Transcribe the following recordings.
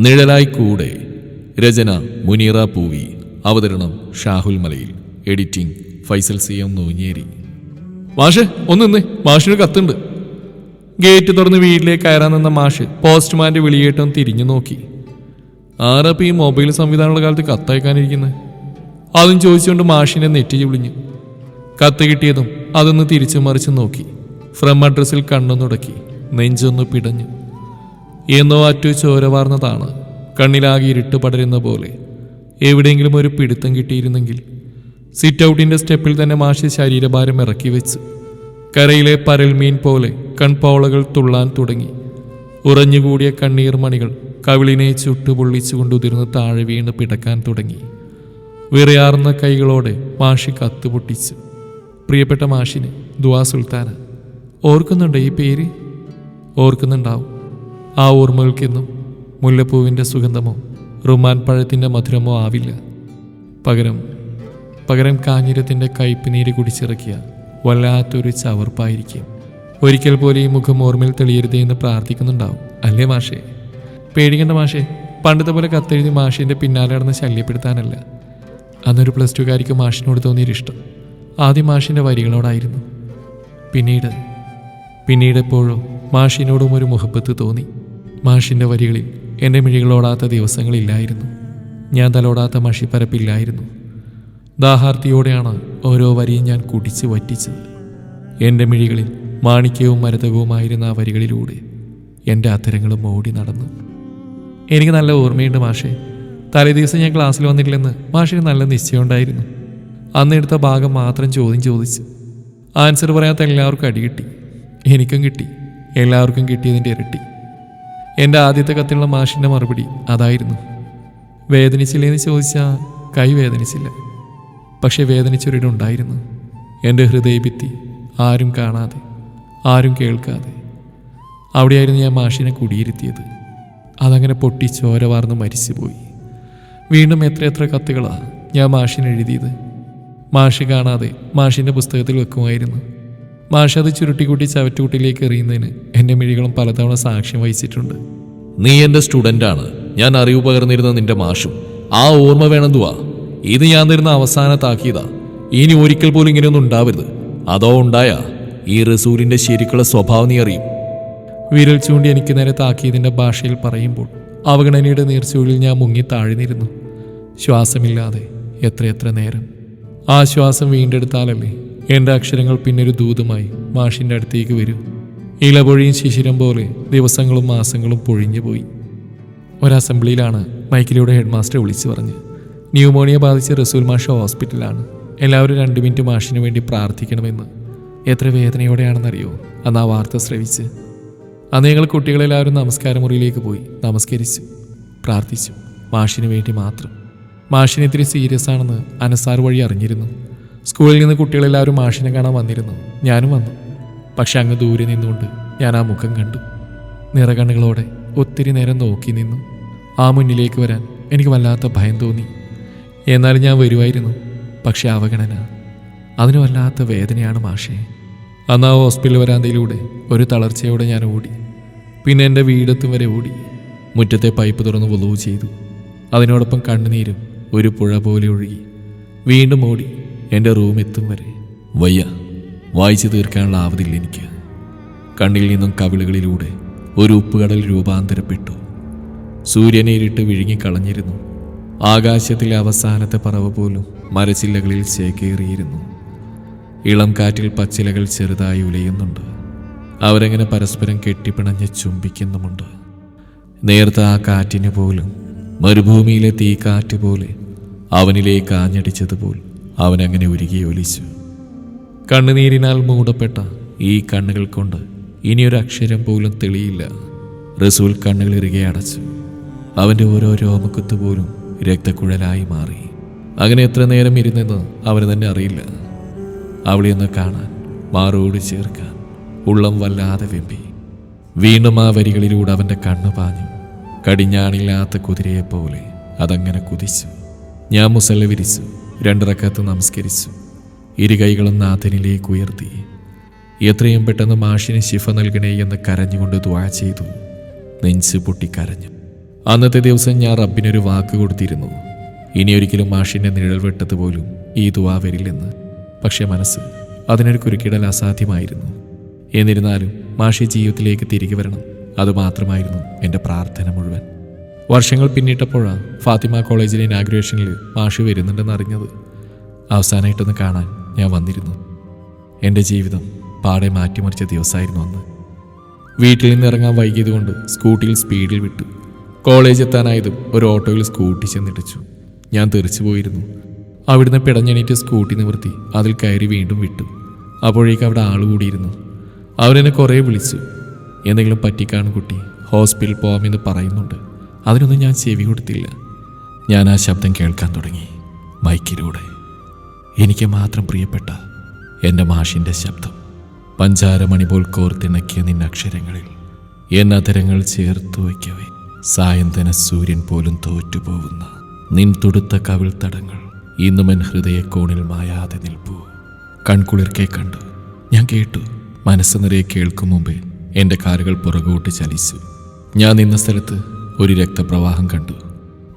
നിഴലായി കൂടെ രചന മുനീറ പൂവി. അവതരണം Shahul Malayil. Editing Faisal C M Nunjeri. മാഷ് ഒന്ന് നിന്നേ. മാഷിന് കത്തുണ്ട്. ഗേറ്റ് തുറന്ന് വീട്ടിലേക്ക് കയറാൻ നിന്ന മാഷ് പോസ്റ്റ്മാന്റെ വിളിയേട്ടം തിരിഞ്ഞു നോക്കി. ആരപ്പം ഈ മൊബൈൽ സംവിധാനമുള്ള കാലത്ത് കത്തയക്കാനിരിക്കുന്നത് അതും ചോദിച്ചുകൊണ്ട് മാഷിനെ നെറ്റി ചുളിഞ്ഞു കത്ത് കിട്ടിയതും അതൊന്ന് തിരിച്ചു മറിച്ച് നോക്കി. ഫ്രം അഡ്രസ്സിൽ കണ്ണൊന്നുടക്കി നെഞ്ചൊന്ന് പിടഞ്ഞു. എന്നോ അറ്റു ചോരവാർന്നതാണ് കണ്ണിലാകെ ഇരുട്ട് പടരുന്ന പോലെ. എവിടെയെങ്കിലും ഒരു പിടുത്തം കിട്ടിയിരുന്നെങ്കിൽ സിറ്റ് ഔട്ടിന്റെ സ്റ്റെപ്പിൽ തന്നെ മാഷി ശരീരഭാരം ഇറക്കി വെച്ച് കരയിലെ പരൽമീൻ പോലെ കൺപോളകൾ തുള്ളാൻ തുടങ്ങി. ഉറഞ്ഞുകൂടിയ കണ്ണീർ മണികൾ കവിളിനെ ചുട്ടുപൊള്ളിച്ചുകൊണ്ട് ഉതിർന്ന് താഴെ വീണ് പിടക്കാൻ തുടങ്ങി. വിറയാർന്ന കൈകളോടെ മാഷി കത്ത് പൊട്ടിച്ച്. പ്രിയപ്പെട്ട മാഷിന് ദുവാ സുൽത്താന. ഓർക്കുന്നുണ്ടോ ഈ പേര്? ഓർക്കുന്നുണ്ടാവും. ആ ഓർമ്മകൾക്കെന്നും മുല്ലപ്പൂവിന്റെ സുഗന്ധമോ റുമാൻ പഴത്തിന്റെ മധുരമോ ആവില്ല. പകരം പകരം കാഞ്ഞിരത്തിന്റെ കയ്പുനീര് കുടിച്ചിറക്കിയ വല്ലാത്തൊരു ചവർപ്പായിരിക്കും. ഒരിക്കൽ പോലെ ഈ മുഖം ഓർമ്മയിൽ തെളിയരുതേ എന്ന് പ്രാർത്ഥിക്കുന്നുണ്ടാവും. അല്ലേ മാഷേ? പേടിക്കേണ്ട മാഷേ. പണ്ടത്തെ പോലെ കത്തെഴുതി മാഷിന്റെ പിന്നാലെ നടന്ന് ശല്യപ്പെടുത്താനല്ല. അന്നൊരു പ്ലസ് ടുകാരിക്ക് മാഷിനോട് തോന്നിയൊരിഷ്ടം ആദ്യം മാഷിന്റെ വരികളോടായിരുന്നു. പിന്നീട് പിന്നീട് എപ്പോഴും മാഷിനോടും ഒരു മുഹബത്ത് തോന്നി. മാഷിന്റെ വരികളിൽ എന്റെ മിഴികളോടാത്ത ദിവസങ്ങളില്ലായിരുന്നു. ഞാൻ തലോടാത്ത മഷിപ്പരപ്പില്ലായിരുന്നു ദാഹാർത്തിയോടെയാണ് ഓരോ വരിയും ഞാൻ കുടിച്ച് വറ്റിച്ചത്. എന്റെ മിഴികളിൽ മാണിക്യവും മരതകവുമായിരുന്ന ആ വരികളിലൂടെ എന്റെ അത്തരങ്ങളും ഓടി നടന്നു. എനിക്ക് നല്ല ഓർമ്മയുണ്ട് മാഷേ. തലേദിവസം ഞാൻ ക്ലാസ്സിൽ വന്നിട്ടില്ലെന്ന് മാഷിന് നല്ല നിശ്ചയമുണ്ടായിരുന്നു. അന്ന് എടുത്ത ഭാഗം മാത്രം ചോദ്യം ചോദിച്ചു. ആൻസർ പറയാത്ത എല്ലാവർക്കും അടി കിട്ടി. എനിക്കും കിട്ടി. എല്ലാവർക്കും കിട്ടിയതിന്റെ ഇരട്ടി. എന്റെ ആദ്യത്തെ കത്തിലുള്ള മാഷിന്റെ മറുപടി അതായിരുന്നു. വേദനിച്ചില്ലേന്ന് ചോദിച്ചാൽ കൈ വേദനിച്ചില്ല. പക്ഷെ വേദനിച്ചൊരിടുണ്ടായിരുന്നു എന്റെ ഹൃദയഭിത്തി ആരും കാണാതെ ആരും കേൾക്കാതെ. അവിടെയായിരുന്നു ഞാൻ മാഷിനെ കുടിയിരുത്തിയത്. അതങ്ങനെ പൊട്ടി ചോര വാർന്ന് മരിച്ചുപോയി. വീണ്ടും എത്രയെത്ര കത്തുകളാണ് ഞാൻ മാഷിന് എഴുതിയത്. മാഷി കാണാതെ മാഷിന്റെ പുസ്തകത്തിൽ വെക്കുമായിരുന്നു. മാഷ് അത് ചുരുട്ടിക്കൂട്ടി ചവറ്റുകൂട്ടിലേക്ക് എറിയുന്നതിന് എന്റെ മിഴികളും പലതവണ സാക്ഷ്യം വഹിച്ചിട്ടുണ്ട്. നീ എന്റെ സ്റ്റുഡന്റാണ് ഞാൻ അറിവ് പകർന്നിരുന്ന നിന്റെ മാഷും. ആ ഓർമ്മ വേണമെന്തുവാ ഇത് ഞാൻ തരുന്ന അവസാന താക്കീതാ. ഇനി ഒരിക്കൽ പോലും ഇങ്ങനെയൊന്നും ഉണ്ടാവരുത്. അതോ ഉണ്ടായാ? ഈ റസൂലിന്റെ ശരിക്കുള്ള സ്വഭാവം നീ അറിയും. വിരൽ ചൂണ്ടി എനിക്ക് നേരെ താക്കീതിന്റെ ഭാഷയിൽ പറയുമ്പോൾ അവഗണനയുടെ നീർച്ചൂഴിൽ ഞാൻ മുങ്ങി താഴ്ന്നിരുന്നു. ശ്വാസമില്ലാതെ എത്രയെത്ര നേരം. ആ ശ്വാസം വീണ്ടെടുത്താലല്ലേ എന്റെ അക്ഷരങ്ങൾ പിന്നൊരു ദൂതുമായി മാഷിന്റെ അടുത്തേക്ക് വരൂ. ഇലപൊഴിയും ശിശിരം പോലെ ദിവസങ്ങളും മാസങ്ങളും പൊഴിഞ്ഞു പോയി. ഒരസംബ്ലിയിലാണ് മൈക്കിലൂടെ ഹെഡ് മാസ്റ്റർ വിളിച്ചു പറഞ്ഞു. ന്യൂമോണിയ ബാധിച്ച റസൂൽ മാഷ ഹോസ്പിറ്റലാണ് എല്ലാവരും രണ്ട് മിനിറ്റ് മാഷിന് വേണ്ടി പ്രാർത്ഥിക്കണമെന്ന്. എത്ര വേദനയോടെയാണെന്നറിയോ? അന്ന് ആ വാർത്ത ശ്രവിച്ച്. അന്ന് ഞങ്ങൾ കുട്ടികളെല്ലാവരും നമസ്കാര മുറിയിലേക്ക് പോയി. നമസ്കരിച്ചു. പ്രാർത്ഥിച്ചു. മാഷിന് വേണ്ടി മാത്രം. മാഷിന് ഇത്തിരി സീരിയസ് ആണെന്ന് അനസാർ വഴി അറിഞ്ഞിരുന്നു. സ്കൂളിൽ നിന്ന് കുട്ടികളെല്ലാവരും മാഷിനെ കാണാൻ വന്നിരുന്നു. ഞാനും വന്നു. പക്ഷെ അങ്ങ് ദൂരെ നിന്നുകൊണ്ട് ഞാൻ ആ മുഖം കണ്ടു. നിറകണ്ണുകളോടെ ഒത്തിരി നേരം നോക്കി നിന്നു. ആ മുന്നിലേക്ക് വരാൻ എനിക്ക് വല്ലാത്ത ഭയം തോന്നി. എന്നാലും ഞാൻ വരുമായിരുന്നു. പക്ഷെ അവഗണന. അതിന് വല്ലാത്ത വേദനയാണ് മാഷേ. അന്ന് ആ ഹോസ്പിറ്റൽ വരാന്തയിലൂടെ ഒരു തളർച്ചയോടെ ഞാൻ ഓടി. പിന്നെ എന്റെ വീടത്തും വരെ ഓടി. മുറ്റത്തെ പൈപ്പ് തുറന്ന് വലുവ് ചെയ്തു. അതിനോടൊപ്പം കണ്ണുനീരും ഒരു പുഴ പോലെ ഒഴുകി. വീണ്ടും ഓടി. എന്റെ റൂം എത്തും വരെ. വയ്യ വായിച്ചു തീർക്കാനുള്ള ആവതില്ല എനിക്ക്. കണ്ണിൽ നിന്നും കവിളുകളിലൂടെ ഒരു ഉപ്പുകടൽ രൂപാന്തരപ്പെട്ടു. സൂര്യനെ ഇരുട്ട് വിഴുങ്ങിക്കളഞ്ഞിരുന്നു ആകാശത്തിലെ അവസാനത്തെ പറവ് പോലും മരച്ചില്ലകളിൽ ചേക്കേറിയിരുന്നു ഇളം കാറ്റിൽ പച്ചിലകൾ ചെറുതായി ഉലയുന്നുണ്ട്. അവരങ്ങനെ പരസ്പരം കെട്ടിപ്പിണഞ്ഞ് ചുംബിക്കുന്നുമുണ്ട്. നേർത്ത ആ കാറ്റിന് പോലും മരുഭൂമിയിലെ തീക്കാറ്റ് പോലെ അവനിലേക്ക് ആഞ്ഞടിച്ചതുപോൽ അവനങ്ങനെ ഒരുകി ഒലിച്ചു. കണ്ണുനീരിനാൽ മൂടപ്പെട്ട ഈ കണ്ണുകൾ കൊണ്ട് ഇനിയൊരു അക്ഷരം പോലും തെളിയില്ല. റസൂൽ കണ്ണുകൾ ഇറുകെ അടച്ചു. അവന്റെ ഓരോ രോമക്കുത്ത് പോലും രക്തക്കുഴലായി മാറി. അങ്ങനെ എത്ര നേരം ഇരുന്നെന്ന് അവന് തന്നെ അറിയില്ല. അവളെ ഒന്ന് കാണാൻ മാറോട് ചേർക്കാൻ ഉള്ളം വല്ലാതെ വെമ്പി. വീണ്ടും ആ വരികളിലൂടെ അവന്റെ കണ്ണു പാഞ്ഞു. കടിഞ്ഞാണില്ലാത്ത കുതിരയെപ്പോലെ അതങ്ങനെ കുതിച്ചു. ഞാൻ മുസല്ല വിരിച്ചു. രണ്ടിറക്കത്ത് നമസ്കരിച്ചു. ഇരു കൈകളും നാഥനിലേക്ക് ഉയർത്തി. എത്രയും പെട്ടെന്ന് മാഷിന് ശിഫ നൽകണേ എന്ന് കരഞ്ഞുകൊണ്ട് ദ്വാ ചെയ്തു. നെഞ്ച് പൊട്ടിക്കരഞ്ഞു അന്നത്തെ ദിവസം ഞാൻ റബ്ബിനൊരു വാക്ക് കൊടുത്തിരുന്നു. ഇനിയൊരിക്കലും മാഷിന്റെ നിഴൽ വെട്ടത്ത് പോലും ഈ ദുവാ വരില്ലെന്ന്. പക്ഷേ മനസ്സ് അതിനൊരു കുരുക്കിടൽ അസാധ്യമായിരുന്നു. എന്നിരുന്നാലും മാഷി ജീവിതത്തിലേക്ക് തിരികെ വരണം. അതുമാത്രമായിരുന്നു എന്റെ പ്രാർത്ഥന മുഴുവൻ. വർഷങ്ങൾ പിന്നിട്ടപ്പോഴാണ് ഫാത്തിമ കോളേജിലെ ഇനാഗ്രേഷനിൽ മാഷി വരുന്നുണ്ടെന്ന് അറിഞ്ഞത്. അവസാനമായിട്ടൊന്ന് കാണാൻ ഞാൻ വന്നിരുന്നു. എന്റെ ജീവിതം പാടെ മാറ്റിമറിച്ച ദിവസമായിരുന്നു അന്ന്. വീട്ടിൽ നിന്ന് ഇറങ്ങാൻ വൈകിയതുകൊണ്ട് സ്കൂട്ടിയിൽ സ്പീഡിൽ വിട്ടു. കോളേജ് എത്താനായതും ഒരു ഓട്ടോയിൽ സ്കൂട്ടി ചെന്നിടിച്ചു. ഞാൻ തെറിച്ചു പോയിരുന്നു. അവിടുന്ന് പിടഞ്ഞെണീറ്റ് സ്കൂട്ടി നിവർത്തി അതിൽ കയറി വീണ്ടും വിട്ടു. അപ്പോഴേക്കും അവിടെ ആൾ കൂടിയിരുന്നു. അവരെന്നെ കുറേ വിളിച്ചു. എന്തെങ്കിലും പറ്റിക്കാണ് കുട്ടി. ഹോസ്പിറ്റൽ പോകാമെന്ന് പറയുന്നുണ്ട്. അതിനൊന്നും ഞാൻ ചെവി കൊടുത്തില്ല. ഞാൻ ആ ശബ്ദം കേൾക്കാൻ തുടങ്ങി. മൈക്കിലൂടെ. എനിക്ക് മാത്രം പ്രിയപ്പെട്ട എന്റെ മാഷിന്റെ ശബ്ദം. പഞ്ചാരമണി പോൽ കോർത്തിണക്കിയ നിന്നക്ഷരങ്ങളിൽ എന്നതരങ്ങൾ ചേർത്തു വയ്ക്കവേ. സായന്തന സൂര്യൻ പോലും തോറ്റുപോകുന്ന നിൻ തുടുത്ത കവിൾത്തടങ്ങൾ ഇന്നും എൻ ഹൃദയക്കോണിൽ മായാതെ നിൽപ്പൂ. കൺകുളിർക്കെ കണ്ടു. ഞാൻ കേട്ടു. മനസ്സ് നിറയെ കേൾക്കും മുമ്പേ എന്റെ കാലുകൾ പുറകോട്ട് ചലിച്ചു. ഞാൻ നിന്ന സ്ഥലത്ത് ഒരു രക്തപ്രവാഹം കണ്ടു.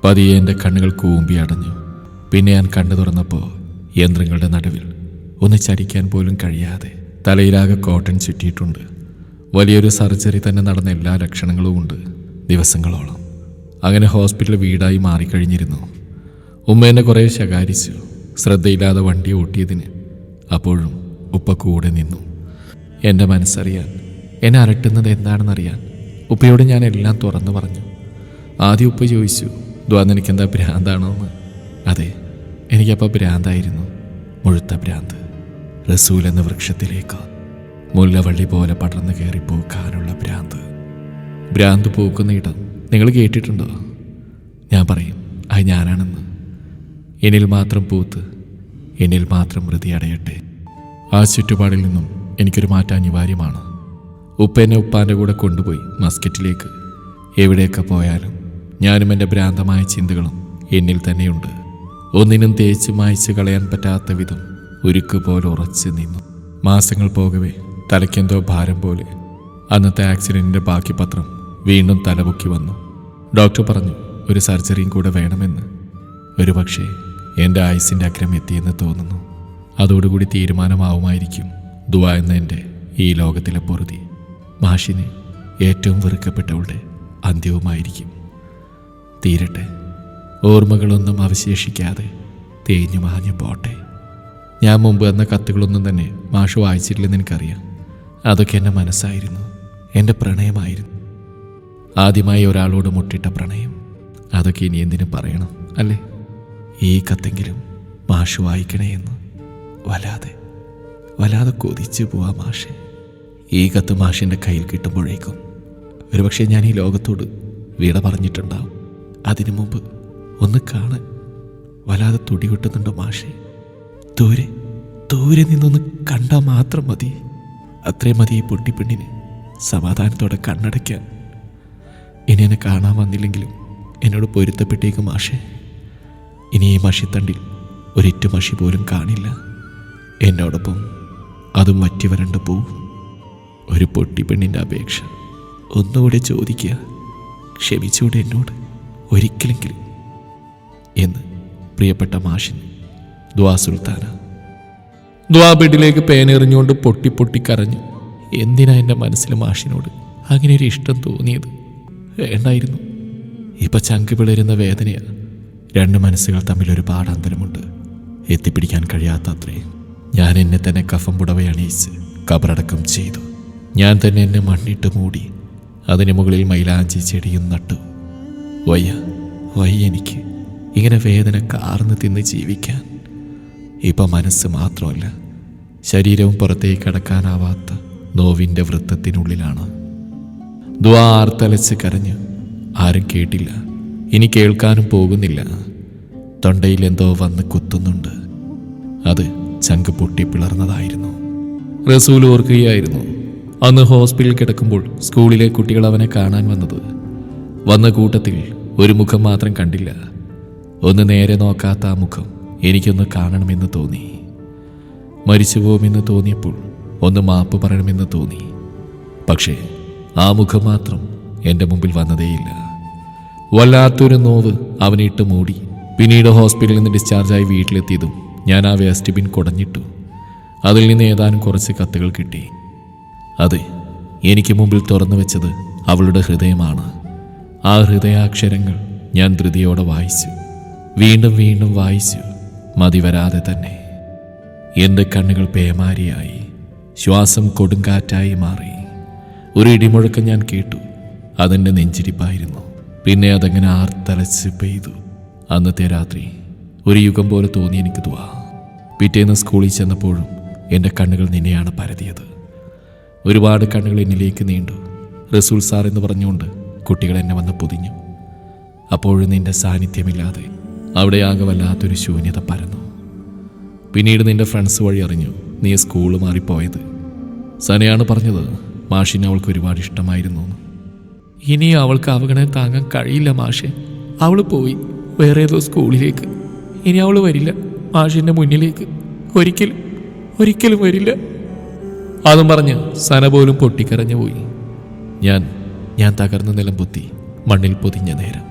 പതിയെ എന്റെ കണ്ണുകൾ കൂമ്പി അടഞ്ഞു. പിന്നെ ഞാൻ കണ്ണു തുറന്നപ്പോൾ യന്ത്രങ്ങളുടെ നടുവിൽ ഒന്ന് ചരിക്കാൻ പോലും കഴിയാതെ തലയിലാകെ കോട്ടൺ ചുറ്റിയിട്ടുണ്ട്. വലിയൊരു സർജറി തന്നെ നടന്ന എല്ലാ ലക്ഷണങ്ങളും ഉണ്ട് ദിവസങ്ങളോളം. അങ്ങനെ ഹോസ്പിറ്റൽ വീടായി മാറിക്കഴിഞ്ഞിരുന്നു. ഉമ്മ എന്നെ കുറേ ശകാരിച്ചു. ശ്രദ്ധയില്ലാതെ വണ്ടി ഓട്ടിയതിന് അപ്പോഴും ഉപ്പ കൂടെ നിന്നു. എന്റെ മനസ്സറിയാൻ എന്നെ അരട്ടുന്നത് എന്താണെന്നറിയാൻ ഉപ്പയോട് ഞാൻ എല്ലാം തുറന്നു പറഞ്ഞു. ആദ്യം ഉപ്പ ചോദിച്ചു ദ്വാന്ന് എനിക്കെന്താ ഭ്രാന്താണോ എന്ന് അതെ എനിക്കപ്പോൾ ഭ്രാന്തായിരുന്നു മുഴുത്ത ഭ്രാന്ത് റസൂൽ എന്ന വൃക്ഷത്തിലേക്ക് മുല്ലവള്ളി പോലെ പടർന്നു കയറി പൂക്കാനുള്ള ഭ്രാന്ത്. ഭ്രാന്ത് പൂക്കുന്ന ഇടം നിങ്ങൾ കേട്ടിട്ടുണ്ടോ? ഞാൻ പറയും അത് ഞാനാണെന്ന്. എന്നിൽ മാത്രം പൂത്ത് എന്നിൽ മാത്രം മൃതി അടയട്ടെ. ആ ചുറ്റുപാടിൽ നിന്നും എനിക്കൊരു മാറ്റം അനിവാര്യമാണ്. ഉപ്പ എന്നെ ഉപ്പാന്റെ കൂടെ കൊണ്ടുപോയി മസ്കറ്റിലേക്ക് എവിടെയൊക്കെ പോയാലും ഞാനും എന്റെ ഭ്രാന്തമായ ചിന്തകളും എന്നിൽ തന്നെയുണ്ട്. ഒന്നിനും തേച്ച് മായ്ച്ച് കളയാൻ പറ്റാത്ത വിധം ഉരുക്ക് പോലെ ഉറച്ചു നിന്നു. മാസങ്ങൾ പോകവേ തലയ്ക്കെന്തോ ഭാരം പോലെ. അന്നത്തെ ആക്സിഡന്റിന്റെ ബാക്കി പത്രം വീണ്ടും തലപൊക്കി വന്നു. ഡോക്ടർ പറഞ്ഞു ഒരു സർജറിയും കൂടെ വേണമെന്ന്. ഒരു പക്ഷേ എന്റെ ആയുസിന്റെ അഗ്രം എത്തിയെന്ന് തോന്നുന്നു. അതോടുകൂടി തീരുമാനമാവുമായിരിക്കും ദുവ എന്ന എന്റെ ഈ ലോകത്തിലെ പൊറുതി. മാഷിന് ഏറ്റവും വെറുക്കപ്പെട്ടവളുടെ അന്ത്യവുമായിരിക്കും. തീരട്ടെ. ഓർമ്മകളൊന്നും അവശേഷിക്കാതെ തേഞ്ഞു മാഞ്ഞു പോട്ടെ. ഞാൻ മുമ്പ് എന്ന കത്തുകളൊന്നും തന്നെ മാഷ് വായിച്ചിട്ടില്ലെന്ന് എനിക്കറിയാം. അതൊക്കെ എന്റെ മനസ്സായിരുന്നു. എന്റെ പ്രണയമായിരുന്നു. ആദ്യമായി ഒരാളോട് മുട്ടിട്ട പ്രണയം. അതൊക്കെ ഇനി എന്തിനും പറയണം അല്ലേ? ഈ കത്തെങ്കിലും മാഷ് വായിക്കണേ എന്ന്. വല്ലാതെ വല്ലാതെ കൊതിച്ചു പോവാ മാഷെ. ഈ കത്ത് മാഷിന്റെ കയ്യിൽ കിട്ടുമ്പോഴേക്കും. ഒരുപക്ഷെ ഞാൻ ഈ ലോകത്തോട് വിട പറഞ്ഞിട്ടുണ്ടാവും. അതിനു മുമ്പ് ഒന്ന് കാണാൻ വല്ലാതെ തുടി കൊട്ടുന്നുണ്ടോ മാഷെ? ദൂരെ ദൂരെ നിന്നൊന്ന് കണ്ടാൽ മാത്രം മതി. അത്രയും മതി ഈ പൊട്ടിപ്പെണ്ണിന് സമാധാനത്തോടെ കണ്ണടയ്ക്കാൻ. ഇനി എന്നെ കാണാൻ വന്നില്ലെങ്കിലും എന്നോട് പൊരുത്തപ്പെട്ടേക്ക് മാഷെ. ഇനി ഈ മഷിത്തണ്ടിൽ ഒരിറ്റു മഷി പോലും കാണില്ല. എന്നോടൊപ്പം അതും മറ്റി വരണ്ട പോവും ഒരു പൊട്ടിപ്പെണ്ണിന്റെ അപേക്ഷ ഒന്നുകൂടെ ചോദിക്കുക. ക്ഷമിച്ചൂടെ എന്നോട്. ഒരിക്കലെങ്കിലും എന്ന് പ്രിയപ്പെട്ട മാഷിൻ ദ്വാ സുൽത്താന. ദ്വാ ബെഡിലേക്ക് പേനെറിഞ്ഞുകൊണ്ട് പൊട്ടി പൊട്ടി കരഞ്ഞു എന്തിനാ എന്റെ മനസ്സിൽ മാഷിനോട് അങ്ങനെ ഒരു ഇഷ്ടം തോന്നിയത്? വേണ്ടായിരുന്നു. ഇപ്പൊ ചങ്ക് പിളരുന്ന വേദനയാ രണ്ട് മനസ്സുകൾ തമ്മിൽ ഒരുപാട് അന്തരമുണ്ട് എത്തിപ്പിടിക്കാൻ കഴിയാത്ത അത്രയും ഞാൻ എന്നെ തന്നെ കഫം പുടവ അണിയിച്ച് കബറടക്കം ചെയ്തു. ഞാൻ തന്നെ എന്നെ മണ്ണിട്ട് മൂടി അതിന് മുകളിൽ മൈലാഞ്ചി ചെടിയും നട്ടു. വയ്യ വയ്യ എനിക്ക്. ഇങ്ങനെ വേദന കാർന്ന് തിന്ന് ജീവിക്കാൻ. ഇപ്പം മനസ്സ് മാത്രമല്ല ശരീരവും പുറത്തേക്ക് കടക്കാനാവാത്ത നോവിന്റെ വൃത്തത്തിനുള്ളിലാണ്. ദ്വാർത്തലച്ച് കരഞ്ഞ് ആരും കേട്ടില്ല ഇനി കേൾക്കാനും പോകുന്നില്ല. തൊണ്ടയിൽ എന്തോ വന്ന് കുത്തുന്നുണ്ട്. അത് ചങ്ക് പൊട്ടി പിളർന്നതായിരുന്നു. റസൂൽ ഓർക്കുകയായിരുന്നു അന്ന് ഹോസ്പിറ്റലിൽ കിടക്കുമ്പോൾ സ്കൂളിലെ കുട്ടികൾ അവനെ കാണാൻ വന്നത്. വന്ന കൂട്ടത്തിൽ ഒരു മുഖം മാത്രം കണ്ടില്ല. ഒന്ന് നേരെ നോക്കാത്ത ആ മുഖം എനിക്കൊന്ന് കാണണമെന്ന് തോന്നി. മരിച്ചു പോകുമെന്ന് തോന്നിയപ്പോൾ ഒന്ന് മാപ്പ് പറയണമെന്ന് തോന്നി. പക്ഷേ ആ മുഖം മാത്രം എന്റെ മുമ്പിൽ വന്നതേയില്ല. വല്ലാത്തൊരു നോവ് അവനിട്ട് മൂടി. പിന്നീട് ഹോസ്പിറ്റലിൽ നിന്ന് ഡിസ്ചാർജായി വീട്ടിലെത്തിയതും ഞാൻ ആ വേസ്റ്റ് ബിൻ കുടഞ്ഞിട്ടു. അതിൽ നിന്ന് ഏതാനും കുറച്ച് കത്തുകൾ കിട്ടി. അതെ എനിക്ക് മുമ്പിൽ തുറന്നു വെച്ചത് അവളുടെ ഹൃദയമാണ്. ആ ഹൃദയാക്ഷരങ്ങൾ ഞാൻ ധൃതിയോടെ വായിച്ചു. വീണ്ടും വീണ്ടും വായിച്ചു. മതി വരാതെ തന്നെ. എന്റെ കണ്ണുകൾ പേമാരിയായി. ശ്വാസം കൊടുങ്കാറ്റായി മാറി. ഒരു ഇടിമുഴക്കം ഞാൻ കേട്ടു. അതെന്റെ നെഞ്ചിരിപ്പായിരുന്നു പിന്നെ അതങ്ങനെ ആർത്തലച്ച് പെയ്തു. അന്നത്തെ രാത്രി ഒരു യുഗം പോലെ തോന്നി എനിക്ക് തുവാ പിറ്റേന്ന് സ്കൂളിൽ ചെന്നപ്പോഴും എന്റെ കണ്ണുകൾ നിന്നെയാണ് പരതിയത്. ഒരുപാട് കണ്ണുകൾ എന്നിലേക്ക് നീണ്ടു. റസൂൽ സാർ എന്ന് പറഞ്ഞുകൊണ്ട് കുട്ടികൾ എന്നെ വന്ന് പൊതിഞ്ഞു. അപ്പോഴും നിന്റെ സാന്നിധ്യമില്ലാതെ അവിടെ ആകെ വല്ലാത്തൊരു ശൂന്യത പരന്നു. പിന്നീട് നിന്റെ ഫ്രണ്ട്സ് വഴി അറിഞ്ഞു നീ സ്കൂൾ മാറിപ്പോയത്. സനയാണ് പറഞ്ഞത് മാഷിനെ അവൾക്ക് ഒരുപാട് ഇഷ്ടമായിരുന്നു. ഇനി അവൾക്ക് അവഗണന താങ്ങാൻ കഴിയില്ല മാഷെ. അവൾ പോയി വേറെ ഏതോ സ്കൂളിലേക്ക് ഇനി അവൾ വരില്ല മാഷിന്റെ മുന്നിലേക്ക്. ഒരിക്കലും ഒരിക്കലും വരില്ല. അതും പറഞ്ഞ് സന പോലും പൊട്ടിക്കരഞ്ഞു പോയി. ഞാൻ ഞാൻ തകർന്ന നിലം പൊത്തി മണ്ണിൽ പൊതിഞ്ഞ നേരം.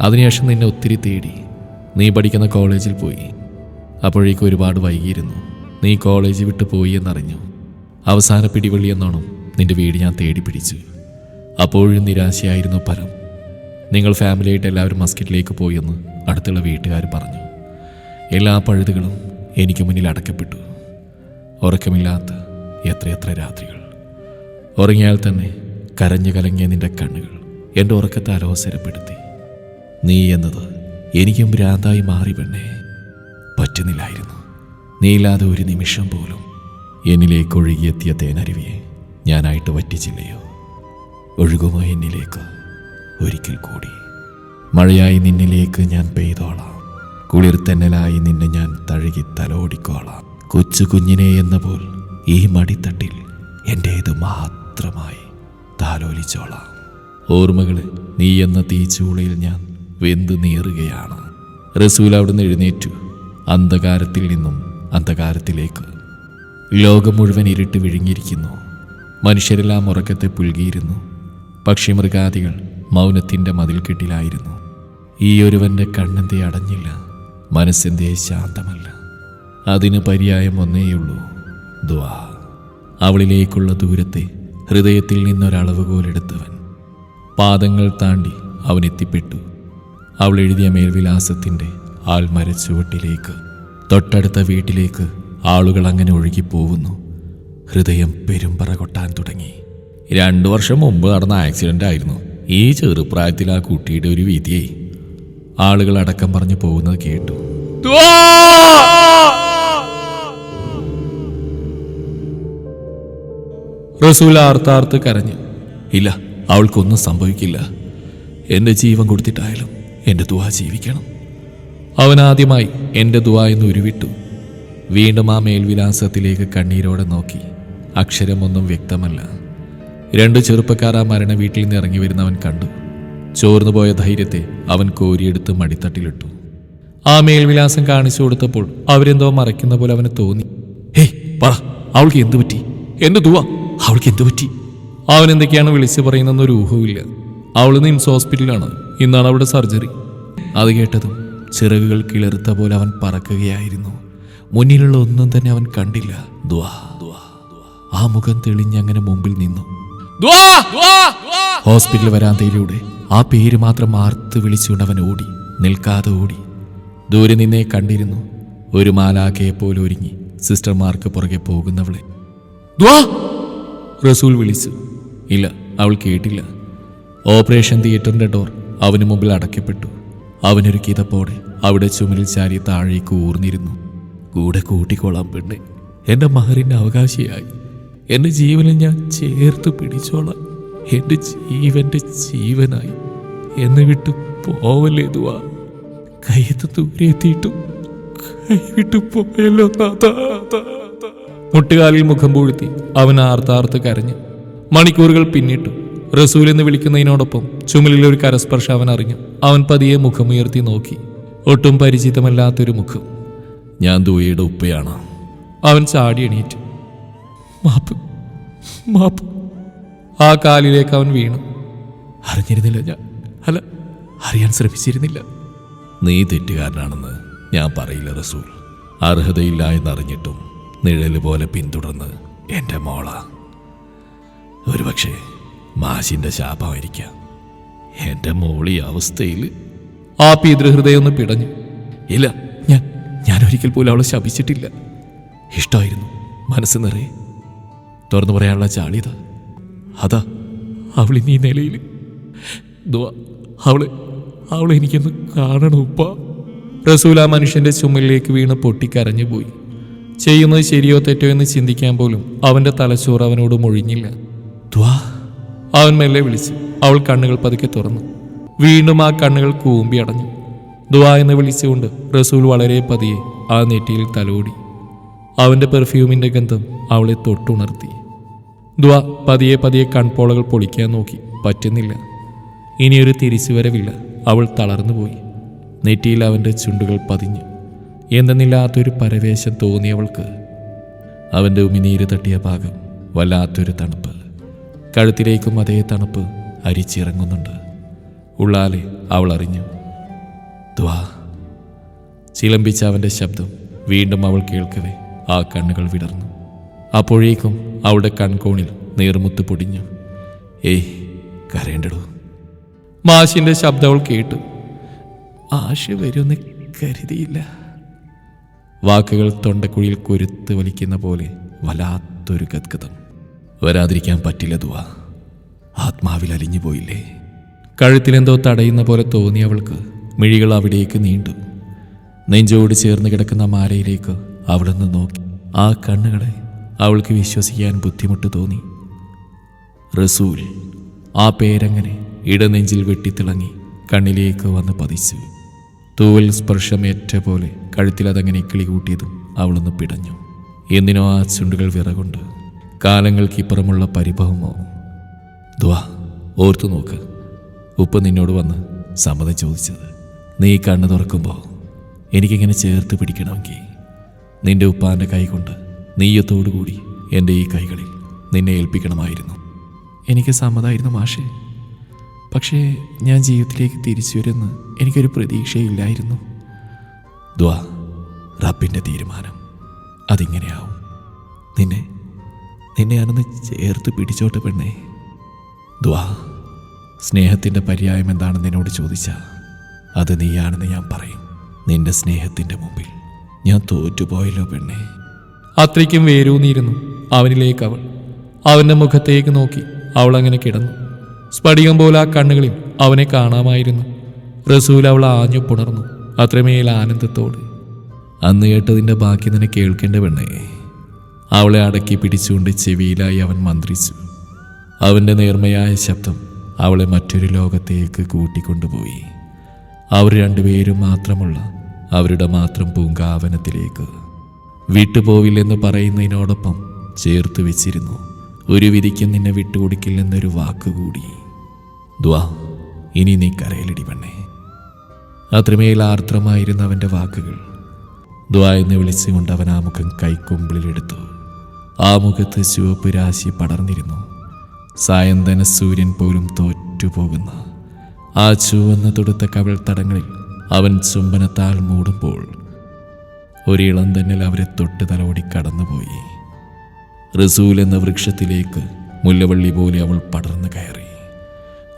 അതിനുശേഷം നിന്നെ ഒത്തിരി തേടി നീ പഠിക്കുന്ന കോളേജിൽ പോയി. അപ്പോഴേക്കും ഒരുപാട് വൈകിയിരുന്നു. നീ കോളേജ് വിട്ടു പോയി എന്നറിഞ്ഞു. അവസാന പിടിവള്ളി എന്നോണം നിന്റെ വീട് ഞാൻ തേടി പിടിച്ചു. അപ്പോഴും നിരാശയായിരുന്നു പരം. നിങ്ങൾ ഫാമിലിയായിട്ട് എല്ലാവരും മസ്കറ്റിലേക്ക് പോയെന്ന് അടുത്തുള്ള വീട്ടുകാർ പറഞ്ഞു. എല്ലാ പഴുതുകളും എനിക്ക് മുന്നിൽ അടക്കപ്പെട്ടു ഉറക്കമില്ലാത്ത എത്രയെത്ര രാത്രികൾ. ഉറങ്ങിയാൽ തന്നെ കരഞ്ഞു കലങ്ങിയ നിന്റെ കണ്ണുകൾ എന്റെ ഉറക്കത്തെ അലോസരപ്പെടുത്തി നീ എന്നത് എനിക്കും ഭ്രാന്തായി മാറി പെണ്ണേ. പറ്റുന്നില്ലായിരുന്നു. നീയില്ലാതെ ഒരു നിമിഷം പോലും എന്നിലേക്ക് ഒഴുകിയെത്തിയ തേനരുവിയെ ഞാനായിട്ട് വറ്റിച്ചില്ലയോ? ഒഴുകുമോ എന്നിലേക്ക്? ഒരിക്കൽ കൂടി. മഴയായി നിന്നിലേക്ക് ഞാൻ പെയ്തോളാം. കുളിർത്തന്നലായി നിന്നെ ഞാൻ തഴുകി തലോടിക്കോളാം. കൊച്ചു കുഞ്ഞിനെ എന്ന പോൽ ഈ മടിത്തട്ടിൽ എന്റേത് മാത്രമായി. താലോലിച്ചോളാം ഓർമ്മകളെ നീ എന്ന തീച്ചൂളയിൽ ഞാൻ വെന്ത് നീറുകയാണ്. റസൂൽ അവിടുന്ന് എഴുന്നേറ്റു. അന്ധകാരത്തിൽ നിന്നും അന്ധകാരത്തിലേക്ക്. ലോകം മുഴുവൻ ഇരുട്ട് വിഴുങ്ങിയിരിക്കുന്നു. മനുഷ്യരെല്ലാം ഉറക്കത്തെ പുൽകിയിരുന്നു. പക്ഷി മൃഗാദികൾ മൗനത്തിന്റെ മതിൽക്കെട്ടിലായിരുന്നു ഈ ഒരുവന്റെ കണ്ണെന്തേ അടഞ്ഞില്ല. മനസ്സെന്തേ ശാന്തമല്ല. അതിന് പര്യായം ഒന്നേയുള്ളൂ. ദ്വാ. അവളിലേക്കുള്ള ദൂരത്തെ ഹൃദയത്തിൽ നിന്നൊരളവ് പോലെടുത്തവൻ പാദങ്ങൾ താണ്ടി അവൻ എത്തിപ്പെട്ടു അവൾ എഴുതിയ മേൽവിലാസത്തിന്റെ ആൽമരച്ചുവട്ടിലേക്ക് തൊട്ടടുത്ത വീട്ടിലേക്ക് ആളുകൾ അങ്ങനെ ഒഴുകിപ്പോകുന്നു. ഹൃദയം പെരുമ്പറ കൊട്ടാൻ തുടങ്ങി. രണ്ടു വർഷം മുമ്പ് നടന്ന ആക്സിഡന്റ് ആയിരുന്നു. ഈ ചെറുപ്രായത്തിൽ ആ കുട്ടിയുടെ ഒരു വിധിയെ ആളുകൾ അടക്കം പറഞ്ഞു പോകുന്നത് കേട്ടു. റസൂൽ ആർത്താർത്ത് കരഞ്ഞു ഇല്ല അവൾക്കൊന്നും സംഭവിക്കില്ല. എന്റെ ജീവൻ കൊടുത്തിട്ടായാലും എന്റെ ദുവാ ജീവിക്കണം. അവൻ ആദ്യമായി എന്റെ ദുവാ എന്ന് ഉരുവിട്ടു. വീണ്ടും ആ മേൽവിലാസത്തിലേക്ക് കണ്ണീരോടെ നോക്കി. അക്ഷരമൊന്നും വ്യക്തമല്ല. രണ്ട് ചെറുപ്പക്കാർ ആ മരണ വീട്ടിൽ നിന്ന് ഇറങ്ങി വരുന്നവൻ കണ്ടു. ചോർന്നുപോയ ധൈര്യത്തെ അവൻ കോരിയെടുത്ത് മടിത്തട്ടിലിട്ടു. ആ മേൽവിലാസം കാണിച്ചു കൊടുത്തപ്പോൾ അവരെന്തോ മറയ്ക്കുന്ന പോലെ അവന് തോന്നി. ഹേ പറ അവൾക്ക് എന്തു പറ്റി? എന്റെ ദുവ അവൾക്ക് എന്തു പറ്റി? അവൻ എന്തൊക്കെയാണ് വിളിച്ചു പറയുന്നതെന്നൊരു ഊഹവുമില്ല. അവൾ നിംസ് ഹോസ്പിറ്റലിലാണ്. ഇന്നാണ് അവിടെ സർജറി. അത് കേട്ടതും ചിറകുകൾ കിളിർത്ത പോലെ അവൻ പറക്കുകയായിരുന്നു. മുന്നിലുള്ള ഒന്നും തന്നെ അവൻ കണ്ടില്ല. ദ്വാ ആ മുഖം തെളിഞ്ഞങ്ങനെ മുമ്പിൽ നിന്നു. ഹോസ്പിറ്റൽ വരാന്തയിലൂടെ ആ പേര് മാത്രം ആർത്ത് വിളിച്ചുകൊണ്ട് അവൻ ഓടി നിൽക്കാതെ ഓടി. ദൂരെ നിന്നേ കണ്ടിരുന്നു. ഒരു മാലാഖയെ പോലെ ഒരുങ്ങി സിസ്റ്റർമാർക്ക് പുറകെ പോകുന്നവളെ. ദ്വാ റസൂൽ വിളിച്ചു. ഇല്ല അവൾ കേട്ടില്ല. ഓപ്പറേഷൻ തിയേറ്ററിന്റെ ഡോർ അവന് മുമ്പിൽ അടയ്ക്കപ്പെട്ടു. അവനൊരു കിതപ്പോടെ അവിടെ ചുമലിൽ ചാരി താഴേക്ക് ഊർന്നിരുന്നു. കൂടെ കൂട്ടിക്കോളാം പെണ്ണെ. എന്റെ മഹറിന്റെ അവകാശിയായി. എന്റെ ജീവനെ ഞാൻ ചേർത്ത് പിടിച്ചോളാം. എന്റെ ജീവന്റെ ജീവനായി. എന്നെ വിട്ടു പോവല്ലേ കയ്യത്ത് ദൂരെ എത്തിയിട്ടും കൈവിട്ടു പോയല്ലോ നാഥാ. മുട്ടുകാലിൽ മുഖം പൂഴ്ത്തി അവൻ ആർത്താർത്ത് കരഞ്ഞു. മണിക്കൂറുകൾ പിന്നിട്ടു. റസൂൽ എന്ന് വിളിക്കുന്നതിനോടൊപ്പം ചുമലിൽ ഒരു കരസ്പർശം അവൻ അറിഞ്ഞു. അവൻ പതിയെ മുഖമുയർത്തി നോക്കി. ഒട്ടും പരിചിതമല്ലാത്തൊരു മുഖം. ഞാൻ ദൂയയുടെ ഉപ്പയാണ്. അവൻ ചാടി എണീറ്റു. മാപ്പ് മാപ്പ്. ആ കാലിലേക്ക് അവൻ വീണു. അറിഞ്ഞിരുന്നില്ല ഞാൻ. അല്ല അറിയാൻ ശ്രമിച്ചിരുന്നില്ല. നീ തെറ്റുകാരനാണെന്ന് ഞാൻ പറയില്ല റസൂൽ. അർഹതയില്ല എന്നറിഞ്ഞിട്ടും നിഴൽ പോലെ പിന്തുടർന്ന് എന്റെ മോള. ഒരുപക്ഷെ മാഷിന്റെ ശാപമായിരിക്കാം. എന്റെ മോളി അവസ്ഥയിൽ ആ പിതൃഹൃദയം ഒന്ന് പിടഞ്ഞു. ഇല്ല ഞാൻ ഞാൻ ഒരിക്കൽ പോലും അവളെ ശപിച്ചിട്ടില്ല. ഇഷ്ടമായിരുന്നു മനസ്സ് നിറയെ. തുറന്നു പറയാനുള്ള ചാളിയത അതാ അവൾ ഇനി നിലയിൽ അവൾ അവളെനിക്കൊന്ന് കാണണം ഉപ്പ. റസൂൽ ആ മനുഷ്യന്റെ ചുമലിലേക്ക് വീണ് പൊട്ടിക്കരഞ്ഞു പോയി. ചെയ്യുന്നത് ശരിയോ തെറ്റോ എന്ന് ചിന്തിക്കാൻ പോലും അവന്റെ തലച്ചോറ് അവനോട് മൊഴിഞ്ഞില്ല. ദ്വാ. അവൻ മെല്ലെ വിളിച്ചു. അവൾ കണ്ണുകൾ പതുക്കെ തുറന്നു. വീണ്ടും ആ കണ്ണുകൾ കൂമ്പി അടഞ്ഞു. ദ്വാ എന്ന് വിളിച്ചുകൊണ്ട് റസൂൽ വളരെ പതിയെ ആ നെറ്റിയിൽ തലോടി. അവന്റെ പെർഫ്യൂമിന്റെ ഗന്ധം അവളെ തൊട്ടുണർത്തി. ദ്വാ പതിയെ പതിയെ കൺപോളകൾ പൊളിക്കാൻ നോക്കി. പറ്റുന്നില്ല. ഇനിയൊരു തിരിച്ചുവരവില്ല. അവൾ തളർന്നുപോയി. നെറ്റിയിൽ അവന്റെ ചുണ്ടുകൾ പതിഞ്ഞു. എന്തെന്നില്ലാത്തൊരു പരവേശം തോന്നിയവൾക്ക് അവന്റെ ഉമിനീര് തട്ടിയ ഭാഗം വല്ലാത്തൊരു തണുപ്പ്. കഴുത്തിലേക്കും അതേ തണുപ്പ് അരിച്ചിറങ്ങുന്നുണ്ട്. ഉള്ളാലെ അവൾ അറിഞ്ഞു. ദ്വാ. ചിലമ്പിച്ച അവന്റെ ശബ്ദം വീണ്ടും അവൾ കേൾക്കവേ ആ കണ്ണുകൾ വിടർന്നു. അപ്പോഴേക്കും അവളുടെ കൺകോണിൽ നീർമുത്ത് പൊടിഞ്ഞു. ഏയ് കരയേണ്ടടോ. മാഷിന്റെ ശബ്ദം അവൾ കേട്ടു. ആശ വരുമെന്ന് കരുതിയില്ല. വാക്കുകൾ തൊണ്ടക്കുഴിയിൽ കൊരുത്ത് വലിക്കുന്ന പോലെ വല്ലാത്തൊരു ഗദ്ഗതം വരാതിരിക്കാൻ പറ്റില്ല ദുവാ. ആത്മാവിൽ അലിഞ്ഞു പോയില്ലേ? കഴുത്തിലെന്തോ തടയുന്ന പോലെ തോന്നി അവൾക്ക്. മിഴികൾ അവിടേക്ക് നീണ്ടു. നെഞ്ചോട് ചേർന്ന് കിടക്കുന്ന മാരയിലേക്ക് അവളൊന്ന് നോക്കി. ആ കണ്ണുകളെ അവൾക്ക് വിശ്വസിക്കാൻ ബുദ്ധിമുട്ട് തോന്നി. റസൂൽ ആ പേരങ്ങനെ ഇടനെഞ്ചിൽ വെട്ടിത്തിളങ്ങി കണ്ണിലേക്ക് വന്ന് പതിച്ചു. തൂവൽ സ്പർശമേറ്റ പോലെ കഴുത്തിലതങ്ങനെ കിളികൂട്ടിയതും അവളൊന്ന് പിടഞ്ഞു. എന്തിനോ ആ ചുണ്ടുകൾ വിറകൊണ്ട് കാലങ്ങൾക്കിപ്പുറമുള്ള പരിഭവമോ? ദ്വാ ഓർത്തു നോക്ക്. ഉപ്പ് നിന്നോട് വന്ന് സമ്മതം ചോദിച്ചത്. നീ കണ്ണു തുറക്കുമ്പോൾ എനിക്കിങ്ങനെ ചേർത്ത് പിടിക്കണമെങ്കിൽ നിന്റെ ഉപ്പാന്റെ കൈകൊണ്ട് നെയ്യത്തോടുകൂടി എന്റെ ഈ കൈകളിൽ നിന്നെ ഏൽപ്പിക്കണമായിരുന്നു. എനിക്ക് സമ്മതമായിരുന്നു മാഷേ. പക്ഷേ ഞാൻ ജീവിതത്തിലേക്ക് തിരിച്ചു വരുമെന്ന് എനിക്കൊരു പ്രതീക്ഷയില്ലായിരുന്നു. ദ്വാ റബ്ബിന്റെ തീരുമാനം. അതിങ്ങനെയാവും. നിന്നെ നിന്നെ ഞാനൊന്ന് ചേർത്ത് പിടിച്ചോട്ടെ പെണ്ണേ. ദ്വാ സ്നേഹത്തിന്റെ പര്യായം എന്താണെന്ന് എന്നോട് ചോദിച്ചാൽ അത് നീയാണെന്ന് ഞാൻ പറയും. നിന്റെ സ്നേഹത്തിന്റെ മുമ്പിൽ ഞാൻ തോറ്റുപോയല്ലോ പെണ്ണെ. അത്രയ്ക്കും വേരൂന്നിയിരുന്നു അവനിലേക്ക് അവൾ. അവന്റെ മുഖത്തേക്ക് നോക്കി അവൾ അങ്ങനെ കിടന്നു. സ്ഫടികം പോലെ ആ കണ്ണുകളിൽ അവനെ കാണാമായിരുന്നു. റസൂൽ അവൾ ആഞ്ഞു പുണർന്നു. അത്രമേൽ ആനന്ദത്തോട്. അന്ന് കേട്ടതിന്റെ ബാക്കി നിന്നെ കേൾക്കേണ്ട പെണ്ണേ. അവളെ അടക്കി പിടിച്ചുകൊണ്ട് ചെവിയിലായി അവൻ മന്ത്രിച്ചു. അവന്റെ നേർമയായ ശബ്ദം അവളെ മറ്റൊരു ലോകത്തേക്ക് കൂട്ടിക്കൊണ്ടുപോയി. അവർ രണ്ടുപേരും മാത്രമുള്ള അവരുടെ മാത്രം പൂങ്കാവനത്തിലേക്ക്. വിട്ടുപോവില്ലെന്ന് പറയുന്നതിനോടൊപ്പം ചേർത്ത് വെച്ചിരുന്നു. ഒരു വിധിക്കും നിന്നെ വിട്ടുകൊടുക്കില്ലെന്നൊരു വാക്കുകൂടി. ദ്വാ ഇനി നീ കരയിലടി പെണ്ണേ. അത്രമേൽ ആർദ്രമായിരുന്നു അവന്റെ വാക്കുകൾ. ദ്വാ എന്ന് വിളിച്ചുകൊണ്ട് അവൻ ആ മുഖം കൈക്കൊമ്പിളിലെടുത്തു ആ മുഖത്ത് ചുവപ്പ് രാശി പടർന്നിരുന്നു. സായന്തന സൂര്യൻ പോലും തോറ്റുപോകുന്ന ആ ചുവന്ന തൊടുത്ത കവിൾ തടങ്ങളിൽ അവൻ ചുംബനത്താൽ മൂടുമ്പോൾ ഒരിളം തന്നെ അവരെ തൊട്ട് തലോടി കടന്നുപോയി. റസൂൽ എന്ന വൃക്ഷത്തിലേക്ക് മുല്ലവള്ളി പോലെ അവൾ പടർന്നു കയറി.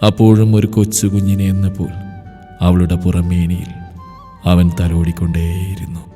അപ്പോഴും ഒരു കൊച്ചു കുഞ്ഞിനെ എന്ന പോൽ അവളുടെ പുറമേനിയിൽ അവൻ തലോടിക്കൊണ്ടേയിരുന്നു.